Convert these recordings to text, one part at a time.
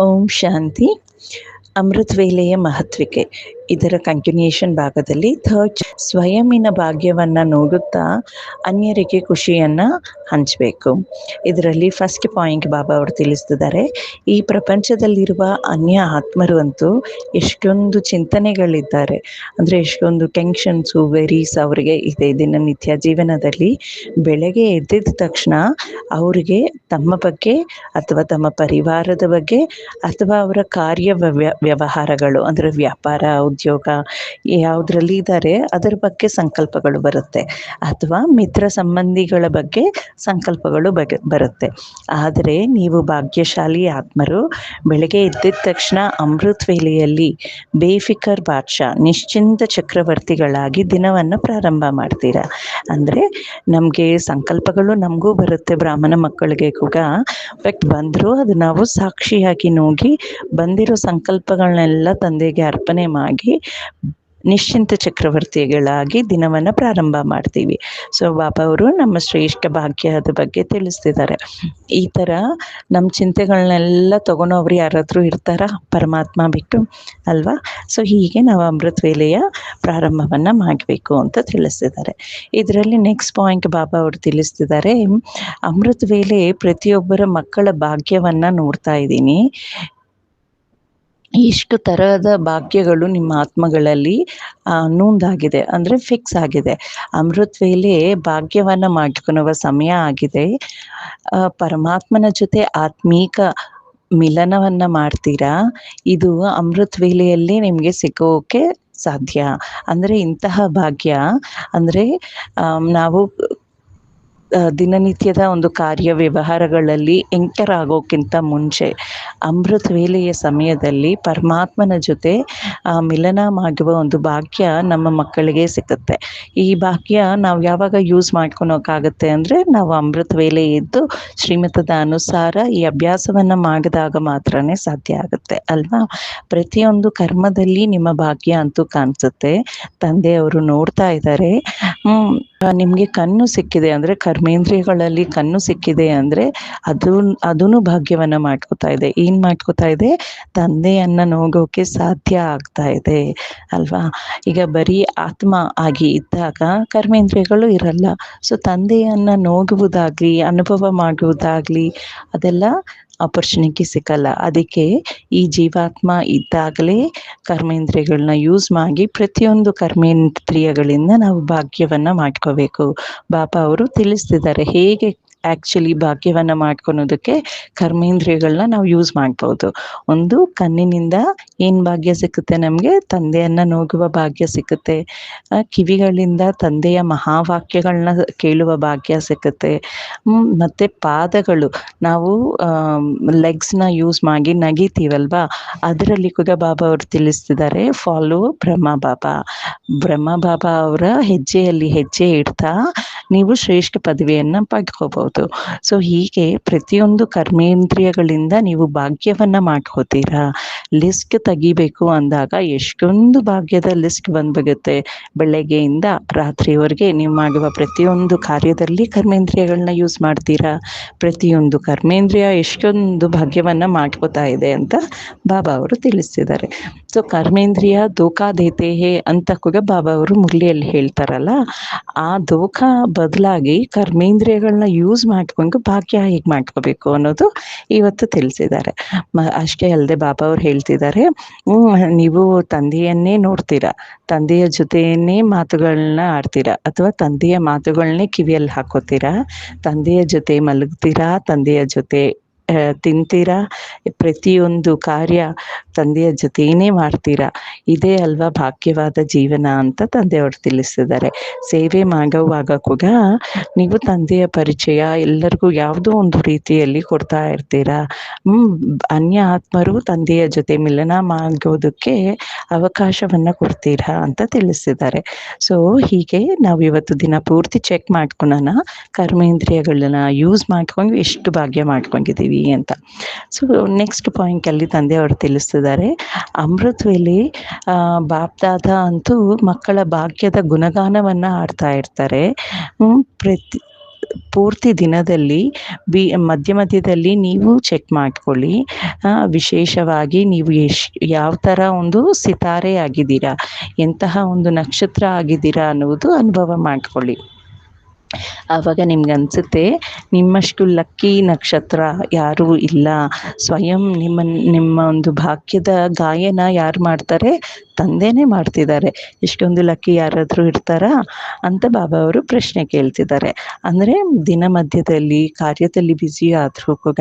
ಓಂ ಶಾಂತಿ ಅಮೃತ ವೇಳೆಯ ಮಹತ್ವಿಕೆ ಇದರ ಕಂಟಿನ್ಯೂಷನ್ ಭಾಗದಲ್ಲಿ ಥರ್ಡ್ ಸ್ವಯಂನ ಭಾಗ್ಯವನ್ನು ನೋಡುತ್ತಾ ಅನ್ಯರಿಗೆ ಖುಷಿಯನ್ನ ಹಂಚಬೇಕು. ಇದರಲ್ಲಿ ಫಸ್ಟ್ ಪಾಯಿಂಟ್ ಬಾಬಾ ಅವರು ತಿಳಿಸ್ತಿದ್ದಾರೆ ಈ ಪ್ರಪಂಚದಲ್ಲಿರುವ ಅನ್ಯ ಆತ್ಮರು ಅಂತೂ ಎಷ್ಟೊಂದು ಚಿಂತನೆಗಳಿದ್ದಾರೆ. ಅಂದರೆ ಎಷ್ಟೊಂದು ಟೆನ್ಷನ್ಸು ವೆರೀಸ್ ಅವರಿಗೆ ಇದೆ ದಿನನಿತ್ಯ ಜೀವನದಲ್ಲಿ. ಬೆಳಗ್ಗೆ ಎದ್ದಿದ ತಕ್ಷಣ ಅವರಿಗೆ ತಮ್ಮ ಬಗ್ಗೆ ಅಥವಾ ತಮ್ಮ ಪರಿವಾರದ ಬಗ್ಗೆ ಅಥವಾ ಅವರ ಕಾರ್ಯ ವ್ಯ, ವ್ಯವಹಾರಗಳು ಅಂದರೆ ವ್ಯಾಪಾರ ಉದ್ಯೋಗ ಯಾವುದ್ರಲ್ಲಿ ಇದ್ದಾರೆ ಅದರ ಬಗ್ಗೆ ಸಂಕಲ್ಪಗಳು ಬರುತ್ತೆ. ಅಥವಾ ಮಿತ್ರ ಸಂಬಂಧಿಗಳ ಬಗ್ಗೆ ಸಂಕಲ್ಪಗಳು ಬರುತ್ತೆ. ಆದರೆ ನೀವು ಭಾಗ್ಯಶಾಲಿ ಆತ್ಮರು, ಬೆಳಗ್ಗೆ ಎದ್ದಿದ ತಕ್ಷಣ ಅಮೃತ್ ವೇಲೆಯಲ್ಲಿ ಬೇಫಿಕರ್ ಬಾದ್ಶಾ, ನಿಶ್ಚಿಂತ ಚಕ್ರವರ್ತಿಗಳಾಗಿ ದಿನವನ್ನು ಪ್ರಾರಂಭ ಮಾಡ್ತೀರಾ? ಅಂದರೆ ನಮಗೆ ಸಂಕಲ್ಪಗಳು ನಮಗೂ ಬರುತ್ತೆ, ಬ್ರಾಹ್ಮಣ ಮಕ್ಕಳಿಗೆ ಕೂಡ. ಬಟ್ ಬಂದರೂ ಅದು ನಾವು ಸಾಕ್ಷಿಯಾಗಿ ನೋಗಿ ಬಂದಿರೋ ಸಂಕಲ್ಪಗಳನ್ನೆಲ್ಲ ತಂದೆಗೆ ಅರ್ಪಣೆ ಮಾಡಿ ನಿಶ್ಚಿಂತ ಚಕ್ರವರ್ತಿಗಳಾಗಿ ದಿನವನ್ನು ಪ್ರಾರಂಭ ಮಾಡ್ತೀವಿ. ಸೊ ಬಾಬಾ ಅವರು ನಮ್ಮ ಶ್ರೇಷ್ಠ ಭಾಗ್ಯದ ಬಗ್ಗೆ ತಿಳಿಸ್ತಿದ್ದಾರೆ. ಈ ಥರ ನಮ್ಮ ಚಿಂತೆಗಳನ್ನೆಲ್ಲ ತಗೊಳೋರು ಯಾರಾದರೂ ಇರ್ತಾರ? ಪರಮಾತ್ಮ ಬಿಟ್ಟು ಅಲ್ವಾ? ಸೊ ಹೀಗೆ ನಾವು ಅಮೃತ್ ವೇಲೆಯ ಪ್ರಾರಂಭವನ್ನು ಮಾಡಬೇಕು ಅಂತ ತಿಳಿಸ್ತಿದ್ದಾರೆ. ಇದರಲ್ಲಿ ನೆಕ್ಸ್ಟ್ ಪಾಯಿಂಟ್ ಬಾಬಾ ಅವರು ತಿಳಿಸ್ತಿದ್ದಾರೆ. ಅಮೃತ್ ವೇಲೆ ಪ್ರತಿಯೊಬ್ಬರ ಮಕ್ಕಳ ಭಾಗ್ಯವನ್ನು ನೋಡ್ತಾ ಇದ್ದೀನಿ. ಇಷ್ಟು ತರಹದ ಭಾಗ್ಯಗಳು ನಿಮ್ಮ ಆತ್ಮಗಳಲ್ಲಿ ನೂಂದಾಗಿದೆ, ಅಂದರೆ ಫಿಕ್ಸ್ ಆಗಿದೆ. ಅಮೃತ್ ವೇಲೆ ಭಾಗ್ಯವನ್ನು ಮಾಡ್ಕೊಳ್ಳುವ ಸಮಯ ಆಗಿದೆ. ಪರಮಾತ್ಮನ ಜೊತೆ ಆತ್ಮೀಕ ಮಿಲನವನ್ನ ಮಾಡ್ತೀರಾ? ಇದು ಅಮೃತ್ ವೇಲೆಯಲ್ಲಿ ನಿಮಗೆ ಸಿಗೋಕೆ ಸಾಧ್ಯ. ಅಂದರೆ ಇಂತಹ ಭಾಗ್ಯ, ಅಂದರೆ ನಾವು ದಿನನಿತ್ಯದ ಒಂದು ಕಾರ್ಯ ವ್ಯವಹಾರಗಳಲ್ಲಿ ಎಂಕರ್ ಆಗೋಕ್ಕಿಂತ ಮುಂಚೆ ಅಮೃತ್ ವೇಲೆಯ ಸಮಯದಲ್ಲಿ ಪರಮಾತ್ಮನ ಜೊತೆ ಮಿಲನ ಮಾಡುವ ಒಂದು ಭಾಗ್ಯ ನಮ್ಮ ಮಕ್ಕಳಿಗೆ ಸಿಗುತ್ತೆ. ಈ ಭಾಗ್ಯ ನಾವು ಯಾವಾಗ ಯೂಸ್ ಮಾಡ್ಕೊಳೋಕ್ಕಾಗುತ್ತೆ ಅಂದರೆ ನಾವು ಅಮೃತ ವೇಲೆ ಇದ್ದು ಶ್ರೀಮತದ ಅನುಸಾರ ಈ ಅಭ್ಯಾಸವನ್ನು ಮಾಡಿದಾಗ ಮಾತ್ರನೇ ಸಾಧ್ಯ ಆಗುತ್ತೆ, ಅಲ್ವಾ? ಪ್ರತಿಯೊಂದು ಕರ್ಮದಲ್ಲಿ ನಿಮ್ಮ ಭಾಗ್ಯ ಅಂತೂ ಕಾಣಿಸುತ್ತೆ. ತಂದೆಯವರು ನೋಡ್ತಾ ಇದ್ದಾರೆ. ನಿಮಗೆ ಕಣ್ಣು ಸಿಕ್ಕಿದೆ ಅಂದರೆ ಕರ್ಮೇಂದ್ರಿಯಗಳಲ್ಲಿ ಕಣ್ಣು ಸಿಕ್ಕಿದೆ ಅಂದರೆ ಅದು ಅದೂ ಭಾಗ್ಯವನ್ನು ಮಾಡ್ಕೋತಾ ಇದೆ. ಏನು ಮಾಡ್ಕೋತಾ ಇದೆ? ತಂದೆಯನ್ನ ನೋಗೋಕೆ ಸಾಧ್ಯ ಆಗ್ತಾ ಇದೆ, ಅಲ್ವಾ? ಈಗ ಬರೀ ಆತ್ಮ ಆಗಿ ಇದ್ದಾಗ ಕರ್ಮೇಂದ್ರಿಯಗಳು ಇರಲ್ಲ. ಸೊ ತಂದೆಯನ್ನು ನೋಗುವುದಾಗ್ಲಿ, ಅನುಭವ ಮಾಡುವುದಾಗಲಿ, ಅದೆಲ್ಲ ಆಪರ್ಚುನಿಟಿ ಸಿಕ್ಕಲ್ಲ. ಅದಕ್ಕೆ ಈ ಜೀವಾತ್ಮ ಇದ್ದಾಗಲೇ ಕರ್ಮೇಂದ್ರಿಯಗಳನ್ನ ಯೂಸ್ ಮಾಡಿ ಪ್ರತಿಯೊಂದು ಕರ್ಮೇಂದ್ರಿಯಗಳಿಂದ ನಾವು ಭಾಗ್ಯವನ್ನು ಮಾಡ್ಕೋಬೇಕು. ಬಾಬಾ ಅವರು ತಿಳಿಸ್ತಿದ್ದಾರೆ ಹೇಗೆ ಆ್ಯಕ್ಚುಲಿ ಭಾಗ್ಯವನ್ನ ಮಾಡ್ಕೊಳೋದಕ್ಕೆ ಕರ್ಮೇಂದ್ರಿಯಗಳನ್ನ ನಾವು ಯೂಸ್ ಮಾಡ್ಬೋದು. ಒಂದು ಕಣ್ಣಿನಿಂದ ಏನು ಭಾಗ್ಯ ಸಿಕ್ಕುತ್ತೆ ನಮಗೆ? ತಂದೆಯನ್ನ ನೋಗುವ ಭಾಗ್ಯ ಸಿಕ್ಕುತ್ತೆ. ಕಿವಿಗಳಿಂದ ತಂದೆಯ ಮಹಾವಾಕ್ಯಗಳನ್ನ ಕೇಳುವ ಭಾಗ್ಯ ಸಿಕ್ಕುತ್ತೆ. ಮತ್ತೆ ಪಾದಗಳು. ನಾವು ಲೆಗ್ಸ್ನ ಯೂಸ್ ಮಾಡಿ ನಗಿತೀವಲ್ವಾ? ಅದರಲ್ಲಿ ಕೂಡ ಬಾಬಾ ಅವರು ತಿಳಿಸ್ತಿದ್ದಾರೆ ಫಾಲೋ ಬ್ರಹ್ಮ ಬಾಬಾ ಬ್ರಹ್ಮ ಬಾಬಾ ಅವರ ಹೆಜ್ಜೆಯಲ್ಲಿ ಹೆಜ್ಜೆ ಇಡ್ತಾ ನೀವು ಶ್ರೇಷ್ಠ ಪದವಿಯನ್ನು ಪಡ್ಕೋಬಹುದು ಸೊ ಹೀಗೆ ಪ್ರತಿಯೊಂದು ಕರ್ಮೇಂದ್ರಿಯಗಳಿಂದ ನೀವು ಭಾಗ್ಯವನ್ನ ಮಾಡ್ಕೋತೀರಾ? ಲಿಸ್ಟ್ ತೆಗಿಬೇಕು ಅಂದಾಗ ಎಷ್ಟೊಂದು ಭಾಗ್ಯದ ಲಿಸ್ಟ್ ಬಂದ್ಬಿಡುತ್ತೆ. ಬೆಳಗ್ಗೆಯಿಂದ ರಾತ್ರಿವರೆಗೆ ನೀವು ಮಾಡುವ ಪ್ರತಿಯೊಂದು ಕಾರ್ಯದಲ್ಲಿ ಕರ್ಮೇಂದ್ರಿಯಗಳನ್ನ ಯೂಸ್ ಮಾಡ್ತೀರಾ? ಪ್ರತಿಯೊಂದು ಕರ್ಮೇಂದ್ರಿಯ ಎಷ್ಟೊಂದು ಭಾಗ್ಯವನ್ನ ಮಾಡ್ಕೋತಾ ಇದೆ ಅಂತ ಬಾಬಾ ಅವರು ತಿಳಿಸ್ತಿದ್ದಾರೆ ಸೊ ಕರ್ಮೇಂದ್ರಿಯ ದೋಖಾ ದೇತೆ ಹೇ ಅಂತ ಕೂಡ ಬಾಬಾ ಅವರು ಮುರಳಿಯಲ್ಲಿ ಹೇಳ್ತಾರಲ್ಲ, ಆ ದೋಖ ಬದಲಾಗಿ ಕರ್ಮೇಂದ್ರಿಯಗಳನ್ನ ಯೂಸ್ ಮಾಡ್ಕೊಂಡು ಭಾಗ್ಯ ಹೇಗೆ ಮಾಡ್ಕೋಬೇಕು ಅನ್ನೋದು ಇವತ್ತು ತಿಳಿಸಿದ್ದಾರೆ. ಅಷ್ಟೇ ಅಲ್ಲದೆ ಬಾಬಾ ಅವ್ರು ಹೇಳ್ತಿದ್ದಾರೆ ನೀವು ತಂದೆಯನ್ನೇ ನೋಡ್ತೀರಾ, ತಂದೆಯ ಜೊತೆಯನ್ನೇ ಮಾತುಗಳನ್ನ ಆಡ್ತೀರಾ ಅಥವಾ ತಂದೆಯ ಮಾತುಗಳನ್ನೇ ಕಿವಿಯಲ್ಲಿ ಹಾಕೋತೀರಾ, ತಂದೆಯ ಜೊತೆ ಮಲಗ್ತೀರಾ, ತಂದೆಯ ಜೊತೆ ತಿಂತೀರಾ? ಪ್ರತಿಯೊಂದು ಕಾರ್ಯ ತಂದೆಯ ಜೊತೆಯೇ ಮಾಡ್ತೀರಾ? ಇದೇ ಅಲ್ವಾ ಭಾಗ್ಯವಾದ ಜೀವನ ಅಂತ ತಂದೆಯವರು ತಿಳಿಸಿದ್ದಾರೆ. ಸೇವೆ ಮಾಡುವಾಗ ಕೂಡ ನೀವು ತಂದೆಯ ಪರಿಚಯ, ಎಲ್ಲರಿಗೂ ಯಾವುದೋ ಒಂದು ರೀತಿಯಲ್ಲಿ ಕೊಡ್ತಾ ಇರ್ತೀರಾ? ಅನ್ಯ ಆತ್ಮರು ತಂದೆಯ ಜೊತೆ ಮಿಲನ ಮಾಡೋದಕ್ಕೆ ಅವಕಾಶವನ್ನ ಕೊಡ್ತೀರಾ ಅಂತ ತಿಳಿಸಿದ್ದಾರೆ. ಸೊ ಹೀಗೆ ನಾವು ಇವತ್ತು ದಿನ ಪೂರ್ತಿ ಚೆಕ್ ಮಾಡ್ಕೊಳ್ಳೋಣ ಕರ್ಮೇಂದ್ರಿಯಗಳನ್ನ ಯೂಸ್ ಮಾಡ್ಕೊಂಡು ಎಷ್ಟು ಭಾಗ್ಯ ಮಾಡ್ಕೊಂಡಿದ್ದೀವಿ? ಅಂತ. ಸೊ ನೆಕ್ಸ್ಟ್ ಪಾಯಿಂಟ್ ಅಲ್ಲಿ ತಂದೆ ಅವರು ತಿಳಿಸ್ತಿದ್ದಾರೆ. ಅಮೃತ್ ವೇಲಿ ಬಾಪ್ದಾದ ಅಂತೂ ಮಕ್ಕಳ ಭಾಗ್ಯದ ಗುಣಗಾನವನ್ನು ಆಡ್ತಾ ಇರ್ತಾರೆ. ಪ್ರತಿ, ಪೂರ್ತಿ ದಿನದಲ್ಲಿ ಬಿ, ಮಧ್ಯ ಮಧ್ಯದಲ್ಲಿ ನೀವು ಚೆಕ್ ಮಾಡ್ಕೊಳ್ಳಿ. ವಿಶೇಷವಾಗಿ ನೀವು ಎಷ್ಟು ಯಾವ ಥರ ಒಂದು ಸಿತಾರೆ ಆಗಿದ್ದೀರಾ ಎಂತಹ ಒಂದು ನಕ್ಷತ್ರ ಆಗಿದ್ದೀರಾ ಅನ್ನುವುದು ಅನುಭವ ಮಾಡ್ಕೊಳ್ಳಿ. ಆವಾಗ ನಿಮ್ಗೆ ಅನಿಸುತ್ತೆ ನಿಮ್ಮಷ್ಟು ಲಕ್ಕಿ ನಕ್ಷತ್ರ ಯಾರೂ ಇಲ್ಲ. ಸ್ವಯಂ ನಿಮ್ಮ ನಿಮ್ಮ ಒಂದು ಭಾಗ್ಯದ ಗಾಯನ ಯಾರು ಮಾಡ್ತಾರೆ? ತಂದೆನೇ ಮಾಡ್ತಿದ್ದಾರೆ. ಇಷ್ಟೊಂದು ಲಕ್ಕಿ ಯಾರಾದರೂ ಇರ್ತಾರಾ? ಅಂತ ಬಾಬಾ ಅವರು ಪ್ರಶ್ನೆ ಕೇಳ್ತಿದ್ದಾರೆ. ಅಂದರೆ ದಿನ ಮಧ್ಯದಲ್ಲಿ, ಕಾರ್ಯದಲ್ಲಿ ಬ್ಯುಸಿ ಆದರೂ ಕೂಡ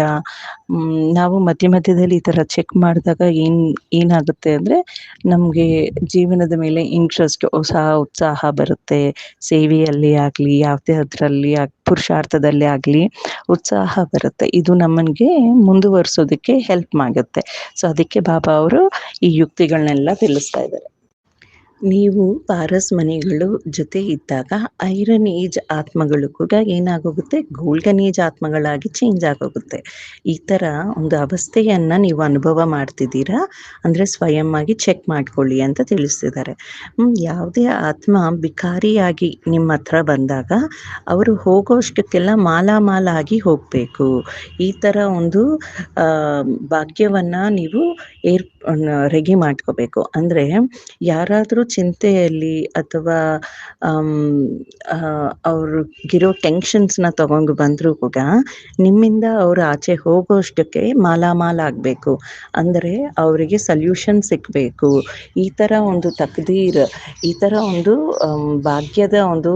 ನಾವು ಮಧ್ಯ ಮಧ್ಯದಲ್ಲಿ ಈ ತರ ಚೆಕ್ ಮಾಡಿದಾಗ ಏನ್, ಏನಾಗುತ್ತೆ ಅಂದ್ರೆ ನಮಗೆ ಜೀವನದ ಮೇಲೆ ಇಂಟ್ರೆಸ್ಟ್ ಹೊಸ ಉತ್ಸಾಹ ಬರುತ್ತೆ. ಸೇವೆಯಲ್ಲಿ ಆಗಲಿ, ಯಾವುದೇ ಅದ್ರಲ್ಲಿ ಪುರುಷಾರ್ಥದಲ್ಲಿ ಆಗಲಿ ಉತ್ಸಾಹ ಬರುತ್ತೆ. ಇದು ನಮ್ಮನ್ಗೆ ಮುಂದುವರಿಸೋದಕ್ಕೆ ಹೆಲ್ಪ್ ಮಾಡುತ್ತೆ ಸೊ ಅದಕ್ಕೆ ಬಾಬಾ ಅವರು ಈ ಯುಕ್ತಿಗಳನ್ನೆಲ್ಲ ತಿಳಿಸ್ತಾ ನೀವು ಪಾರಸ್ ಮನೆಗಳು ಜೊತೆ ಇದ್ದಾಗ ಐರನ್ ಏಜ್ ಆತ್ಮಗಳು ಕೂಡ ಏನಾಗೋಗುತ್ತೆ? ಗೋಲ್ಡನ್ ಏಜ್ ಆತ್ಮಗಳಾಗಿ ಚೇಂಜ್ ಆಗೋಗುತ್ತೆ. ಈ ಥರ ಒಂದು ಅವಸ್ಥೆಯನ್ನ ನೀವು ಅನುಭವ ಮಾಡ್ತಿದ್ದೀರಾ? ಅಂದರೆ ಸ್ವಯಂ ಆಗಿ ಚೆಕ್ ಮಾಡ್ಕೊಳ್ಳಿ ಅಂತ ತಿಳಿಸ್ತಿದ್ದಾರೆ. ಯಾವುದೇ ಆತ್ಮ ಬಿಕಾರಿಯಾಗಿ ನಿಮ್ಮ ಹತ್ರ ಬಂದಾಗ ಅವರು ಹೋಗೋಷ್ಟಕ್ಕೆಲ್ಲ ಮಾಲಾಮಾಲಾಗಿ ಹೋಗಬೇಕು. ಈ ಥರ ಒಂದು ಭಾಗ್ಯವನ್ನು ನೀವು ಏರ್ ರೆಡಿ ಮಾಡ್ಕೋಬೇಕು. ಅಂದರೆ ಯಾರಾದರೂ ಚಿಂತೆಯಲ್ಲಿ ಅಥವಾ ಅವ್ರಿಗಿರೋ ಟೆನ್ಷನ್ಸ್ನ ತಗೊಂಡು ಬಂದರೂ ಕೂಡ ನಿಮ್ಮಿಂದ ಅವರು ಆಚೆ ಹೋಗೋಷ್ಟಕ್ಕೆ ಮಾಲಾಮಾಲ ಆಗಬೇಕು. ಅಂದರೆ ಅವರಿಗೆ ಸಲ್ಯೂಷನ್ ಸಿಕ್ಕಬೇಕು ಈ ಥರ ಒಂದು ತಕ್ದೀರ್, ಈ ಥರ ಒಂದು ಭಾಗ್ಯದ ಒಂದು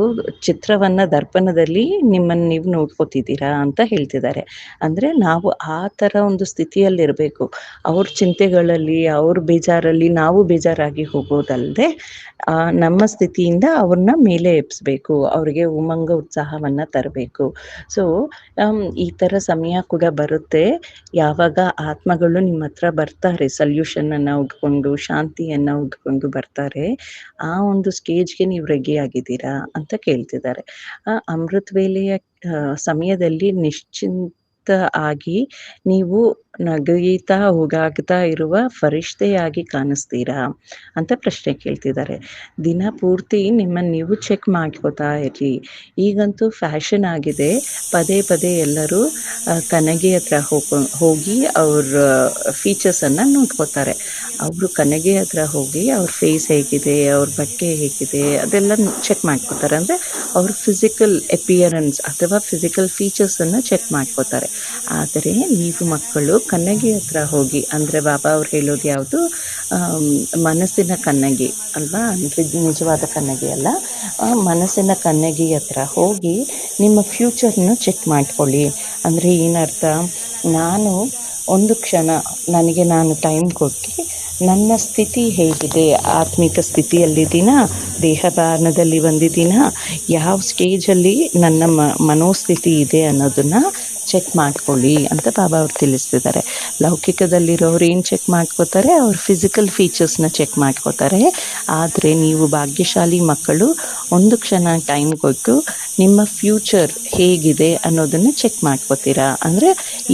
ಚಿತ್ರವನ್ನು ದರ್ಪಣದಲ್ಲಿ ನಿಮ್ಮನ್ನು ನೀವು ನೋಡ್ಕೋತಿದ್ದೀರಾ ಅಂತ ಹೇಳ್ತಿದ್ದಾರೆ. ಅಂದರೆ ನಾವು ಆ ಥರ ಒಂದು ಸ್ಥಿತಿಯಲ್ಲಿರಬೇಕು. ಅವ್ರ ಚಿಂತೆಗಳಲ್ಲಿ ಅವ್ರ ಬೇಜಾರಲ್ಲಿ ನಾವು ಬೇಜಾರಾಗಿ ಹೋಗೋದಲ್ಲದೆ ನಮ್ಮ ಸ್ಥಿತಿಯಿಂದ ಅವ್ರನ್ನ ಮೇಲೆ ಎಬ್ಸ್ಬೇಕು, ಅವ್ರಿಗೆ ಉಮಂಗ ಉತ್ಸಾಹವನ್ನ ತರಬೇಕು. ಸೊ ಈ ತರ ಸಮಯ ಕೂಡ ಬರುತ್ತೆ. ಯಾವಾಗ ಆತ್ಮಗಳು ನಿಮ್ಮ ಹತ್ರ ಬರ್ತಾರೆ ಸಲ್ಯೂಷನನ್ನು ಉಟ್ಕೊಂಡು ಶಾಂತಿಯನ್ನು ಉಟ್ಕೊಂಡು ಬರ್ತಾರೆ, ಆ ಒಂದು ಸ್ಟೇಜ್ಗೆ ನೀವು ರೆಡಿ ಆಗಿದ್ದೀರಾ ಅಂತ ಕೇಳ್ತಿದ್ದಾರೆ. ಆ, ಅಮೃತ ವೇಲೆಯ ಸಮಯದಲ್ಲಿ ನಿಶ್ಚಿಂತ ಆಗಿ ನೀವು ನಗೀತಾ ಹೋಗಾಗ್ತಾ ಇರುವ ಫರಿಷ್ಠೆಯಾಗಿ ಕಾಣಿಸ್ತೀರಾ? ಅಂತ ಪ್ರಶ್ನೆ ಕೇಳ್ತಿದ್ದಾರೆ. ದಿನ ಪೂರ್ತಿ ನಿಮ್ಮನ್ನು ನೀವು ಚೆಕ್ ಮಾಡ್ಕೋತಾ ಇರಿ ಈಗಂತೂ ಫ್ಯಾಷನ್ ಆಗಿದೆ. ಪದೇ ಪದೇ ಎಲ್ಲರೂ ಕನಗೆ ಹತ್ರ ಹೋಗೋ, ಹೋಗಿ ಅವ್ರ ಫೀಚರ್ಸನ್ನು ನೋಡ್ಕೋತಾರೆ. ಅವರು ಕನಗೆ ಹತ್ರ ಹೋಗಿ ಅವ್ರ ಫೇಸ್ ಹೇಗಿದೆ, ಅವ್ರ ಬಟ್ಟೆ ಹೇಗಿದೆ, ಅದೆಲ್ಲ ಚೆಕ್ ಮಾಡ್ಕೋತಾರೆ. ಅಂದರೆ ಅವ್ರ ಫಿಸಿಕಲ್ ಎಪಿಯರೆನ್ಸ್ ಅಥವಾ ಫಿಸಿಕಲ್ ಫೀಚರ್ಸನ್ನು ಚೆಕ್ ಮಾಡ್ಕೋತಾರೆ. ಆದರೆ, ನೀವು ಮಕ್ಕಳು ಕನ್ನಗಿ ಹತ್ರ ಹೋಗಿ, ಅಂದರೆ ಬಾಬಾ ಅವ್ರು ಹೇಳೋದು ಯಾವುದು? ಮನಸ್ಸಿನ ಕನ್ನಗಿ ಅಲ್ವಾ? ಅಂದರೆ ನಿಜವಾದ ಕನ್ನಗಿ ಅಲ್ಲ. ಮನಸ್ಸಿನ ಕನ್ನಗಿ ಹತ್ರ ಹೋಗಿ ನಿಮ್ಮ ಫ್ಯೂಚರ್ನ ಚೆಕ್ ಮಾಡ್ಕೊಳ್ಳಿ. ಅಂದರೆ ಏನರ್ಥ? ನಾನು ಒಂದು ಕ್ಷಣ ನನಗೆ ನಾನು ಟೈಮ್ ಕೊಟ್ಟು ನನ್ನ ಸ್ಥಿತಿ ಹೇಗಿದೆ? ಆತ್ಮಿಕ ಸ್ಥಿತಿಯಲ್ಲಿದ್ದೀನ ದೇಹದಾನದಲ್ಲಿ ಬಂದಿದ್ದೀನ? ಯಾವ ಸ್ಟೇಜಲ್ಲಿ ನನ್ನ ಮನೋಸ್ಥಿತಿ ಇದೆ ಅನ್ನೋದನ್ನು ಚೆಕ್ ಮಾಡ್ಕೊಳ್ಳಿ ಅಂತ ಬಾಬಾ ಅವ್ರು ತಿಳಿಸ್ತಿದ್ದಾರೆ. ಲೌಕಿಕದಲ್ಲಿರೋರು ಏನು ಚೆಕ್ ಮಾಡ್ಕೋತಾರೆ? ಅವ್ರ ಫಿಸಿಕಲ್ ಫೀಚರ್ಸ್ನ ಚೆಕ್ ಮಾಡ್ಕೋತಾರೆ. ಆದರೆ ನೀವು ಭಾಗ್ಯಶಾಲಿ ಮಕ್ಕಳು, ಒಂದು ಕ್ಷಣ ಟೈಮ್ ಕೊಟ್ಟು ನಿಮ್ಮ ಫ್ಯೂಚರ್ ಹೇಗಿದೆ ಅನ್ನೋದನ್ನು ಚೆಕ್ ಮಾಡ್ಕೋತೀರಾ? ಅಂದರೆ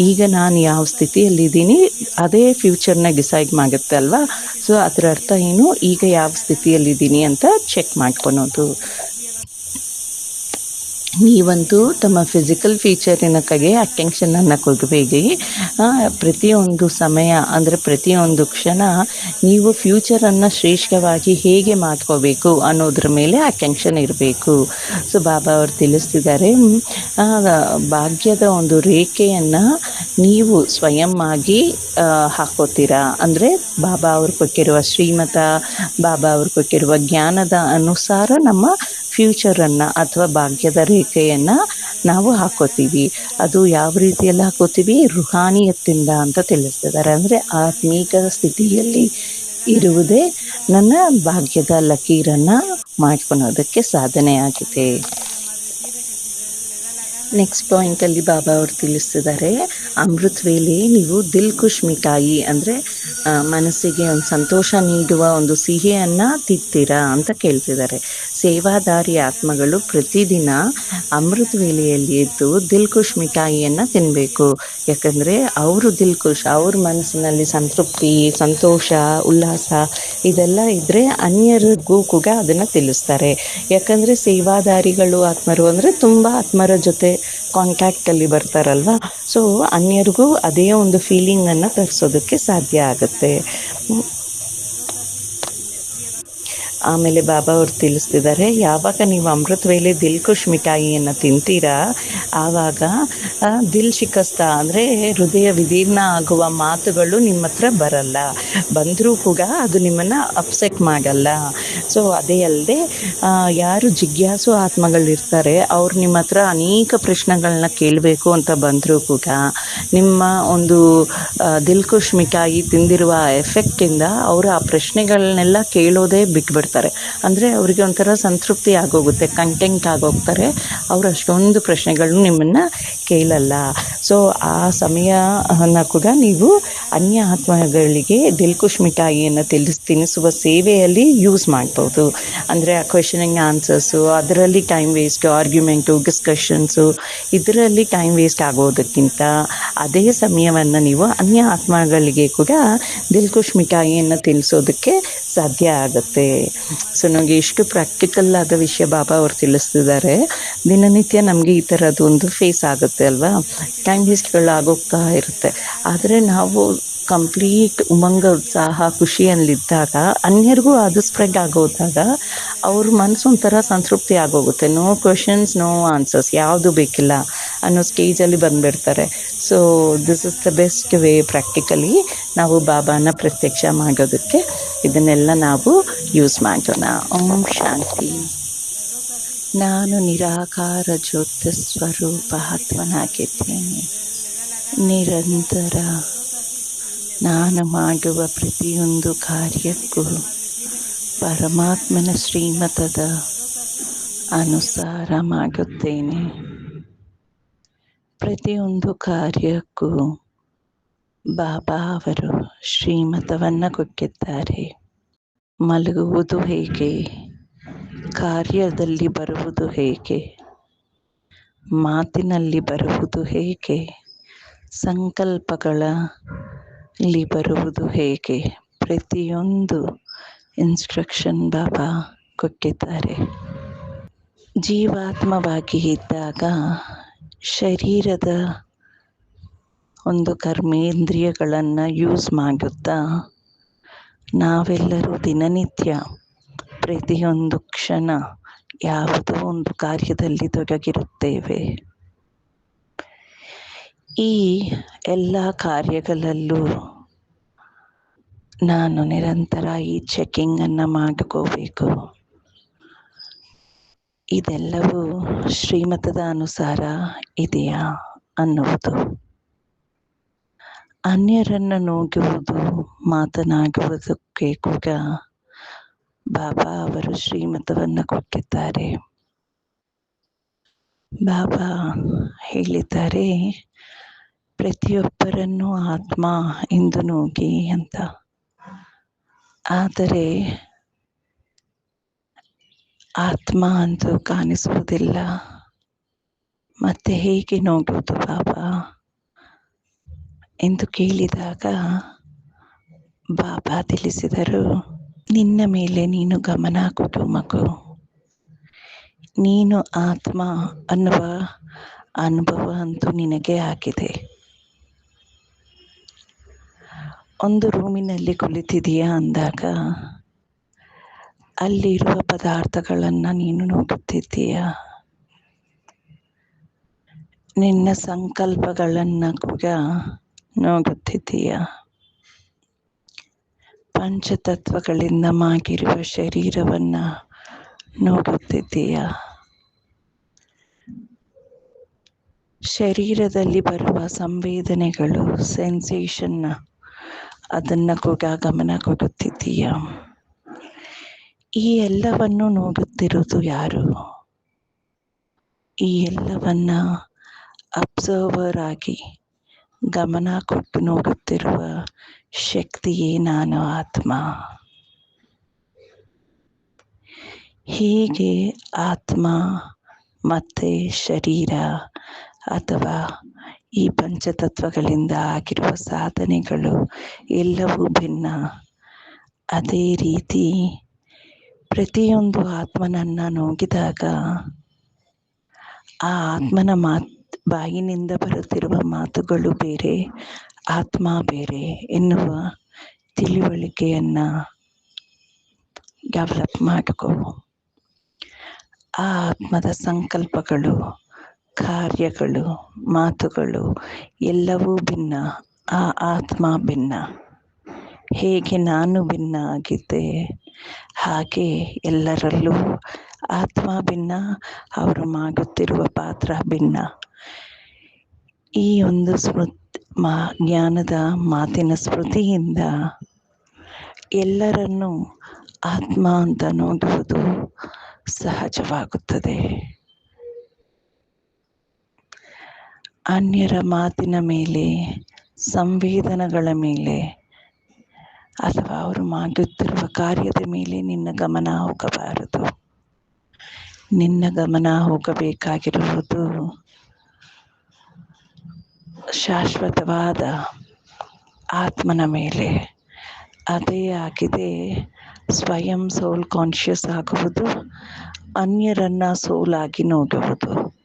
ಈಗ ನಾನು ಯಾವ ಸ್ಥಿತಿಯಲ್ಲಿದ್ದೀನಿ ಅದೇ ಫ್ಯೂಚರ್ನ ಡಿಸೈಡ್ ಮಾಡುತ್ತೆ ಅಲ್ವಾ? ಸೊ ಅದರ ಅರ್ಥ ಏನು? ಈಗ ಯಾವ ಸ್ಥಿತಿಯಲ್ಲಿದ್ದೀನಿ ಅಂತ ಚೆಕ್ ಮಾಡ್ಕೊಳೋದು. ನೀವಂತೂ ತಮ್ಮ ಫಿಸಿಕಲ್ ಫೀಚರಿನ ಕಡೆ ಅಟೆನ್ಷನನ್ನು ಕೊಡಬೇಡಿ. ಪ್ರತಿಯೊಂದು ಸಮಯ ಅಂದರೆ ಪ್ರತಿಯೊಂದು ಕ್ಷಣ ನೀವು ಫ್ಯೂಚರನ್ನು ಶ್ರೇಷ್ಠವಾಗಿ ಹೇಗೆ ಮಾಡ್ಕೋಬೇಕು ಅನ್ನೋದ್ರ ಮೇಲೆ ಅಟೆನ್ಷನ್ ಇರಬೇಕು. ಸೊ ಬಾಬಾ ಅವರು ತಿಳಿಸ್ತಿದ್ದಾರೆ ಭಾಗ್ಯದ ಒಂದು ರೇಖೆಯನ್ನು ನೀವು ಸ್ವಯಂ ಆಗಿ ಹಾಕೋತೀರಾ? ಅಂದರೆ ಬಾಬಾ ಅವರು ಕೊಟ್ಟಿರುವ ಶ್ರೀಮತ, ಬಾಬಾ ಅವರು ಕೊಟ್ಟಿರುವ ಜ್ಞಾನದ ಅನುಸಾರ ನಮ್ಮ ಫ್ಯೂಚರನ್ನು ಅಥವಾ ಭಾಗ್ಯದ ರೇಖೆಯನ್ನು ನಾವು ಹಾಕೋತೀವಿ. ಅದು ಯಾವ ರೀತಿಯಲ್ಲಿ ಹಾಕೋತೀವಿ? ರುಹಾನಿಯತ್ತಿಂದ ಅಂತ ತಿಳಿಸ್ತಿದ್ದಾರೆ. ಅಂದರೆ ಆತ್ಮೀಕ ಸ್ಥಿತಿಯಲ್ಲಿ ಇರುವುದೇ ನನ್ನ ಭಾಗ್ಯದ ಲಕೀರನ್ನು ಮಾಡ್ಕೊಳ್ಳೋದಕ್ಕೆ ಸಾಧನೆ ಆಗಿದೆ ನೆಕ್ಸ್ಟ್ ಪಾಯಿಂಟಲ್ಲಿ ಬಾಬಾ ಅವರು ತಿಳಿಸ್ತಿದ್ದಾರೆ, ಅಮೃತ್ ವೇಲೆ ನೀವು ದಿಲ್ ಖುಷ್ ಮಿಠಾಯಿ ಅಂದರೆ ಮನಸ್ಸಿಗೆ ಒಂದು ಸಂತೋಷ ನೀಡುವ ಒಂದು ಸಿಹಿಯನ್ನು ತಿತ್ತೀರಾ ಅಂತ ಕೇಳ್ತಿದ್ದಾರೆ. ಸೇವಾದಾರಿ ಆತ್ಮಗಳು ಪ್ರತಿದಿನ ಅಮೃತ್ ವೇಲೆಯಲ್ಲಿ ಎದ್ದು ದಿಲ್ಖುಷ್ ಮಿಠಾಯಿಯನ್ನು ತಿನ್ನಬೇಕು ಯಾಕಂದರೆ ಅವರು ದಿಲ್ ಖುಷ್ ಅವ್ರ ಮನಸ್ಸಿನಲ್ಲಿ ಸಂತೃಪ್ತಿ, ಸಂತೋಷ, ಉಲ್ಲಾಸ ಇದೆಲ್ಲ ಇದ್ದರೆ ಅನ್ಯರಿಗೂ ಕೂಡ ಅದನ್ನು ತಿಳಿಸ್ತಾರೆ. ಯಾಕಂದರೆ ಸೇವಾದಾರಿಗಳು ಆತ್ಮರು ಅಂದರೆ ತುಂಬ ಆತ್ಮರ ಜೊತೆ ಕಾಂಟ್ಯಾಕ್ಟಲ್ಲಿ ಬರ್ತಾರಲ್ವ? ಸೊ ಅನ್ಯರಿಗೂ ಅದೇ ಒಂದು ಫೀಲಿಂಗನ್ನು ತರಿಸೋದಕ್ಕೆ ಸಾಧ್ಯ ಆಗುತ್ತೆ. ಆಮೇಲೆ ಬಾಬಾ ಅವ್ರು ತಿಳಿಸ್ತಿದ್ದಾರೆ, ಯಾವಾಗ ನೀವು ಅಮೃತ ವೇಳೆ ದಿಲ್ ಖುಷ್ ಮಿಠಾಯಿಯನ್ನು ತಿಂತೀರಾ, ಆವಾಗ ದಿಲ್ ಶಿಕಸ್ತ ಅಂದರೆ ಹೃದಯ ವಿದೀರ್ಣ ಆಗುವ ಮಾತುಗಳು ನಿಮ್ಮ ಹತ್ರ ಬರಲ್ಲ. ಬಂದರೂ ಕೂಡ ಅದು ನಿಮ್ಮನ್ನು ಅಪ್ಸೆಟ್ ಮಾಡಲ್ಲ. ಸೊ ಅದೇ ಅಲ್ಲದೆ ಯಾರು ಜಿಜ್ಞಾಸು ಆತ್ಮಗಳಿರ್ತಾರೆ, ಅವ್ರು ನಿಮ್ಮ ಹತ್ರ ಅನೇಕ ಪ್ರಶ್ನೆಗಳನ್ನ ಕೇಳಬೇಕು ಅಂತ ಬಂದರೂ ಕೂಡ ನಿಮ್ಮ ಒಂದು ದಿಲ್ ಖುಷ್ ಮಿಠಾಯಿ ತಿಂದಿರುವ ಎಫೆಕ್ಟಿಂದ ಅವರು ಆ ಪ್ರಶ್ನೆಗಳನ್ನೆಲ್ಲ ಕೇಳೋದೇ ಬಿಟ್ಬಿಡ್ತಾರೆ. ಅಂದರೆ ಅವರಿಗೆ ಒಂಥರ ಸಂತೃಪ್ತಿ ಆಗೋಗುತ್ತೆ ಕಂಟೆಂಟ್ ಆಗೋಗ್ತಾರೆ. ಅವರು ಅಷ್ಟೊಂದು ಪ್ರಶ್ನೆಗಳು ನಿಮ್ಮನ್ನು ಕೇಳಲ್ಲ. ಸೊ ಆ ಸಮಯನ ಕೂಡ ನೀವು ಅನ್ಯ ಆತ್ಮಗಳಿಗೆ ದಿಲ್ಕುಶ್ ಮಿಠಾಯಿಯನ್ನು ತಿಳಿಸ್ ತಿನ್ನಿಸುವ ಸೇವೆಯಲ್ಲಿ ಯೂಸ್ ಮಾಡ್ಬೋದು. ಅಂದರೆ ಆ ಕ್ವೆಶನಿಂಗ್ ಆನ್ಸರ್ಸು ಅದರಲ್ಲಿ ಟೈಮ್ ವೇಸ್ಟ್ ಆರ್ಗ್ಯುಮೆಂಟು ಡಿಸ್ಕಷನ್ಸು ಇದರಲ್ಲಿ ಟೈಮ್ ವೇಸ್ಟ್ ಆಗೋದಕ್ಕಿಂತ ಅದೇ ಸಮಯವನ್ನು ನೀವು ಅನ್ಯ ಆತ್ಮಗಳಿಗೆ ಕೂಡ ದಿಲ್ಕುಶ್ ಮಿಠಾಯಿಯನ್ನು ತಿಳಿಸೋದಕ್ಕೆ ಸಾಧ್ಯ ಆಗುತ್ತೆ. ಸೊ ನಮಗೆ ಎಷ್ಟು ಪ್ರಾಕ್ಟಿಕಲ್ ಆದ ವಿಷಯ ಬಾಬಾ ಅವರು ತಿಳಿಸ್ತಿದ್ದಾರೆ. ದಿನನಿತ್ಯ ನಮಗೆ ಈ ಥರದ್ದು ಒಂದು ಫೇಸ್ ಆಗುತ್ತೆ ಅಲ್ವಾ? ಟೈಮ್ ವೇಸ್ಟ್ಗಳು ಆಗೋಗ್ತಾ ಇರುತ್ತೆ. ಆದರೆ ನಾವು ಕಂಪ್ಲೀಟ್ ಉಮಂಗ ಉತ್ಸಾಹ, ಖುಷಿಯಲ್ಲಿದ್ದಾಗ, ಅನ್ಯರಿಗೂ ಅದು ಸ್ಪ್ರೆಡ್ ಆಗೋದಾಗ ಅವ್ರ ಮನಸ್ಸು ಒಂಥರ ಸಂತೃಪ್ತಿ ಆಗೋಗುತ್ತೆ. ನೋ ಕ್ವೆಶನ್ಸ್ ನೋ ಆನ್ಸರ್ಸ್ ಯಾವುದು ಬೇಕಿಲ್ಲ ಅನ್ನೋ ಸ್ಟೇಜಲ್ಲಿ ಬಂದುಬಿಡ್ತಾರೆ. So this is the best way practically ನಾವು ಬಾಬಾನ ಪ್ರತ್ಯಕ್ಷ ಮಾಡೋದಕ್ಕೆ ಇದನ್ನೆಲ್ಲ ನಾವು ಯೂಸ್ ಮಾಡೋಣ. ಓಂ ಶಾಂತಿ. ನಾನು ನಿರಾಕಾರ ಜ್ಯೋತಿ ಸ್ವರೂಪ ಹತ್ವನಾಗಿದ್ದೇನೆ. ನಿರಂತರ ನಾನು ಮಾಡುವ ಪ್ರತಿಯೊಂದು ಕಾರ್ಯಕ್ಕೂ ಪರಮಾತ್ಮನ ಶ್ರೀಮತದ ಅನುಸಾರ ಮಾಡುತ್ತೇನೆ. ಪ್ರತಿಯೊಂದು ಕಾರ್ಯಕ್ಕೂ ಬಾಬಾ ಅವರು ಶ್ರೀಮತವನ್ನು ಕೊಟ್ಟಿದ್ದಾರೆ. ಮಲಗುವುದು ಹೇಗೆ? ಕಾರ್ಯದಲ್ಲಿ ಬರುವುದು ಹೇಗೆ? ಮಾತಿನಲ್ಲಿ ಬರುವುದು ಹೇಗೆ? ಸಂಕಲ್ಪಗಳ ಇಲ್ಲಿ ಬರುವುದು ಹೇಗೆ? ಪ್ರತಿಯೊಂದು ಇನ್ಸ್ಟ್ರಕ್ಷನ್ ಬಾಬಾ ಕೊಟ್ಟಿದ್ದಾರೆ. ಜೀವಾತ್ಮವಾಗಿ ಇದ್ದಾಗ ಶರೀರದ ಒಂದು ಕರ್ಮೇಂದ್ರಿಯಗಳನ್ನು ಯೂಸ್ ಮಾಡುತ್ತಾ ನಾವೆಲ್ಲರೂ ದಿನನಿತ್ಯ ಪ್ರತಿಯೊಂದು ಕ್ಷಣ ಯಾವುದೋ ಒಂದು ಕಾರ್ಯದಲ್ಲಿ ತೊಡಗಿರುತ್ತೇವೆ. ಈ ಎಲ್ಲ ಕಾರ್ಯಗಳಲ್ಲೂ ನಾನು ನಿರಂತರ ಈ ಚೆಕ್ಕಿಂಗನ್ನು ಮಾಡಿಕೋಬೇಕು. ಇದೆಲ್ಲವೂ ಶ್ರೀಮತದ ಅನುಸಾರ ಇದೆಯಾ ಅನ್ನುವುದು. ಅನ್ಯರನ್ನು ನೋಗುವುದು ಮಾತನಾಡುವುದಕ್ಕೆ ಕೂಡ ಬಾಬಾ ಅವರು ಶ್ರೀಮತವನ್ನು ಕೊಟ್ಟಿದ್ದಾರೆ. ಬಾಬಾ ಹೇಳಿದ್ದಾರೆ ಪ್ರತಿಯೊಬ್ಬರನ್ನು ಆತ್ಮ ಎಂದು ನೋಗಿ ಅಂತ. ಆದರೆ ಆತ್ಮ ಅಂತೂ ಕಾಣಿಸುವುದಿಲ್ಲ. ಮತ್ತೆ ಹೇಗೆ ನೋಡುವುದು ಬಾಬಾ ಎಂದು ಕೇಳಿದಾಗ ಬಾಬಾ ತಿಳಿಸಿದರು, ನಿನ್ನ ಮೇಲೆ ನೀನು ಗಮನ ಕೊಡು ಮಗು. ನೀನು ಆತ್ಮ ಅನ್ನುವ ಅನುಭವ ಅಂತೂ ನಿನಗೆ ಆಗಿದೆ. ಒಂದು ರೂಮಿನಲ್ಲಿ ಕುಳಿತಿದೆಯಾ ಅಂದಾಗ, ಅಲ್ಲಿರುವ ಪದಾರ್ಥಗಳನ್ನು ನೀನು ನೋಡುತ್ತಿದ್ದೀಯ? ನಿನ್ನ ಸಂಕಲ್ಪಗಳನ್ನು ಕೂಡ ನೋಡುತ್ತಿದ್ದೀಯ? ಪಂಚತತ್ವಗಳಿಂದ ಮಾಗಿರುವ ಶರೀರವನ್ನು ನೋಡುತ್ತಿದ್ದೀಯ? ಶರೀರದಲ್ಲಿ ಬರುವ ಸಂವೇದನೆಗಳು ಸೆನ್ಸೇಷನ್ನ ಅದನ್ನು ಕೂಡ ಗಮನ ಕೊಡುತ್ತಿದ್ದೀಯ. ಈ ಎಲ್ಲವನ್ನು ನೋಡುತ್ತಿರುವುದು ಯಾರು? ಈ ಎಲ್ಲವನ್ನ ಅಬ್ಸರ್ವರ್ ಆಗಿ ಗಮನ ಕೊಟ್ಟು ನೋಡುತ್ತಿರುವ ಶಕ್ತಿಯೇ ನಾನು ಆತ್ಮ. ಹೀಗೆ ಆತ್ಮ ಮತ್ತೆ ಶರೀರ ಅಥವಾ ಈ ಪಂಚತತ್ವಗಳಿಂದ ಆಗಿರುವ ಸಾಧನೆಗಳು ಎಲ್ಲವೂ ಭಿನ್ನ. ಅದೇ ರೀತಿ ಪ್ರತಿಯೊಂದು ಆತ್ಮನನ್ನು ನೋಗಿದಾಗ ಆ ಆತ್ಮನ ಮಾತು, ಬಾಯಿನಿಂದ ಬರುತ್ತಿರುವ ಮಾತುಗಳು ಬೇರೆ, ಆತ್ಮ ಬೇರೆ ಎನ್ನುವ ತಿಳುವಳಿಕೆಯನ್ನು ಡೆವಲಪ್ ಮಾಡಿಕೊ. ಆ ಆತ್ಮದ ಸಂಕಲ್ಪಗಳು ಕಾರ್ಯಗಳು, ಮಾತುಗಳು ಎಲ್ಲವೂ ಭಿನ್ನ, ಆ ಆತ್ಮ ಭಿನ್ನ. ಹೇಗೆ ನಾನು ಭಿನ್ನ ಆಗಿದ್ದೆ, ಹಾಗೆ ಎಲ್ಲರಲ್ಲೂ ಆತ್ಮ ಭಿನ್ನ, ಅವರು ಮಾಡುತ್ತಿರುವ ಪಾತ್ರ ಭಿನ್ನ. ಈ ಒಂದು ಸ್ಮೃತಿ, ಮಾ, ಜ್ಞಾನದ ಮಾತಿನ ಸ್ಮೃತಿಯಿಂದ ಎಲ್ಲರನ್ನೂ ಆತ್ಮ ಅಂತ ನೋಡುವುದು ಸಹಜವಾಗುತ್ತದೆ. ಅನ್ಯರ ಮಾತಿನ ಮೇಲೆ, ಸಂವೇದನೆಗಳ ಮೇಲೆ, ಅಥವಾ ಅವರು ಮಾಡುತ್ತಿರುವ ಕಾರ್ಯದ ಮೇಲೆ ನಿನ್ನ ಗಮನ ಹೋಗಬಾರದು. ನಿನ್ನ ಗಮನ ಹೋಗಬೇಕಾಗಿರುವುದು ಶಾಶ್ವತವಾದ ಆತ್ಮನ ಮೇಲೆ. ಅದೇ ಆಗಿದೆ, ಸ್ವಯಂ ಸೋಲ್ ಕಾನ್ಷಿಯಸ್ ಆಗುವುದು, ಅನ್ಯರನ್ನು ಸೋಲಾಗಿ ನೋಡುವುದು.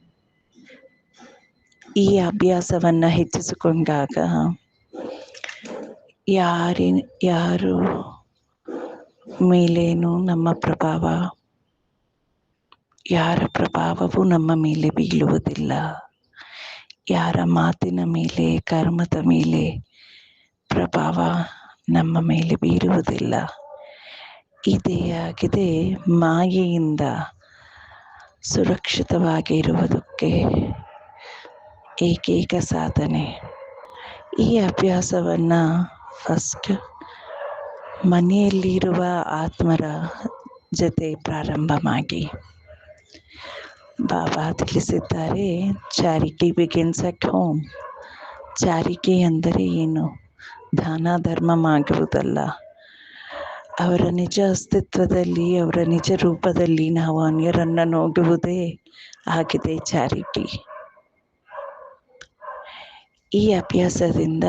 ಈ ಅಭ್ಯಾಸವನ್ನು ಹೆಚ್ಚಿಸಿಕೊಂಡಾಗ ಯಾರಿ, ಯಾರು ಮೇಲೇನು ನಮ್ಮ ಪ್ರಭಾವ, ಯಾರ ಪ್ರಭಾವವೂ ನಮ್ಮ ಮೇಲೆ ಬೀಳುವುದಿಲ್ಲ. ಯಾರ ಮಾತಿನ ಮೇಲೆ, ಕರ್ಮದ ಮೇಲೆ ಪ್ರಭಾವ ನಮ್ಮ ಮೇಲೆ ಬೀರುವುದಿಲ್ಲ. ಇದೇ ಆಗಿದೆ ಮಾಯೆಯಿಂದ ಸುರಕ್ಷಿತವಾಗಿ ಇರುವುದಕ್ಕೆ ಏಕೈಕ ಸಾಧನೆ. ಈ ಅಭ್ಯಾಸವನ್ನು ಫಸ್ಟ್ ಮನೆಯಲ್ಲಿರುವ ಆತ್ಮರ ಜೊತೆ ಪ್ರಾರಂಭ ಮಾಡಿ. ಬಾಬಾ ತಿಳಿಸಿದ್ದಾರೆ charity begins at home charity ಅಂದರೆ ಏನು? ದಾನ, ಧರ್ಮ ಮಾಡುವುದಲ್ಲ ಅವರ ನಿಜ ಅಸ್ತಿತ್ವದಲ್ಲಿ, ಅವರ ನಿಜ ರೂಪದಲ್ಲಿ ನಾವು ಅನ್ಯರನ್ನು ನೋಡುವುದೇ ಆಗಿದೆ ಚಾರಿಟಿ ಈ ಅಭ್ಯಾಸದಿಂದ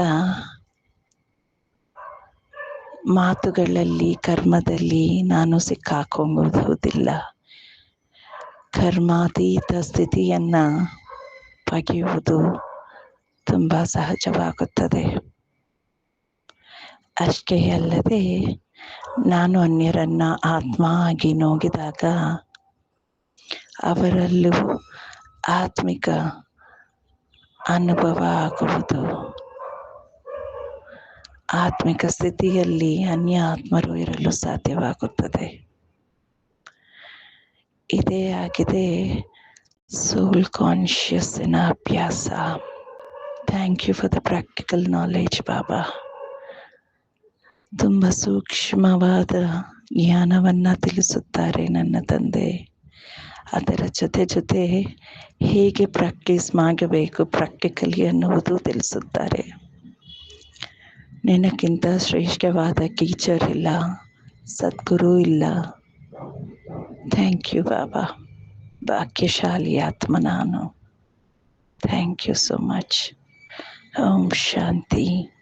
ಮಾತುಗಳಲ್ಲಿ, ಕರ್ಮದಲ್ಲಿ ನಾನು ಸಿಕ್ಕಾಕೊಂಡುವುದಿಲ್ಲ. ಕರ್ಮಾತೀತ ಸ್ಥಿತಿಯನ್ನು ಪಗೆಯುವುದು ತುಂಬ ಸಹಜವಾಗುತ್ತದೆ. ಅಷ್ಟೇ ಅಲ್ಲದೆ, ನಾನು ಅನ್ಯರನ್ನ ಆತ್ಮ ಆಗಿ ನೋಗಿದಾಗ ಅವರಲ್ಲೂ ಆತ್ಮಿಕ ಅನುಭವ ಆಗುವುದು. ಆತ್ಮಿಕ ಸ್ಥಿತಿಯಲ್ಲಿ ಅನ್ಯ ಆತ್ಮರು ಇರಲು ಸಾಧ್ಯವಾಗುತ್ತದೆ. ಇದೇ ಆಗಿದೆ ಸೋಲ್ ಕಾನ್ಷಿಯಸ್ಸಿನ ಅಭ್ಯಾಸ thank you for the practical knowledge Baba ತುಂಬ ಸೂಕ್ಷ್ಮವಾದ ಜ್ಞಾನವನ್ನು ತಿಳಿಸುತ್ತಾರೆ ನನ್ನ ತಂದೆ. ಅದರ ಜೊತೆ ಜೊತೆ ಹೇಗೆ ಪ್ರಾಕ್ಟೀಸ್ ಮಾಡಬೇಕು, ಪ್ರಾಕ್ಟಿಕಲಿ ಅನ್ನುವುದು ತಿಳಿಸುತ್ತಾರೆ. ನಿನಕ್ಕಿಂತ ಶ್ರೇಷ್ಠವಾದ ಟೀಚರ್ ಇಲ್ಲ, ಸದ್ಗುರು ಇಲ್ಲ. ಥ್ಯಾಂಕ್ ಯು ಬಾಬಾ, ಭಾಗ್ಯಶಾಲಿ ಆತ್ಮ ನಾನು. Thank you so much. Om Shanti.